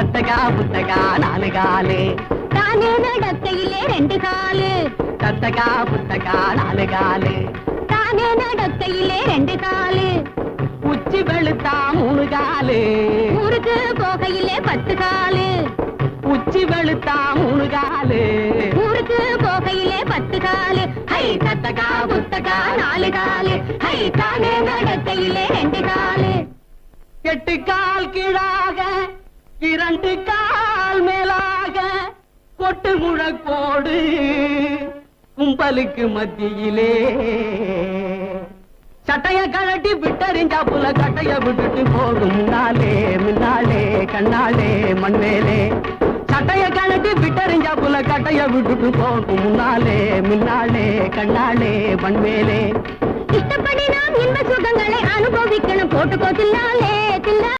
தத்தகா புத்தகா நாலு காலு தானே நடக்கையிலே ரெண்டு காலு. தத்தகா புத்தகா நாலு காலு தானே நடக்கையிலே ரெண்டு காலு. உச்சி வெளுத்தா மூணு காலு ஊருக்கு போகையிலே பத்து காலு. உச்சி வெளுத்தா மூணு காலு ஊருக்கு போகையிலே பத்து காலு. ஹை தத்தகா புத்தகா நாலு காலு ஹை தானே நடக்கையிலே ரெண்டு காலு. எட்டு கால் கீழாக இரண்டு கால் மேலாக கொட்டு முழக்கோடு கும்பலுக்கு மத்தியிலே. சட்டைய கழட்டி விட்டறிஞ்சா புல கட்டைய விட்டுட்டு போகும். முன்னாலே முன்னாலே கண்ணாலே மண்மேலே. சட்டைய கழட்டி விட்டறிஞ்சா புல கட்டைய விட்டுட்டு போகும். முன்னாலே முன்னாலே கண்ணாலே மண்மேலே. இஷ்டப்படி நாம் இன்ப சுகங்களை அனுபவிக்கணும். போட்டுக்கோ தில்லாலே தில்லா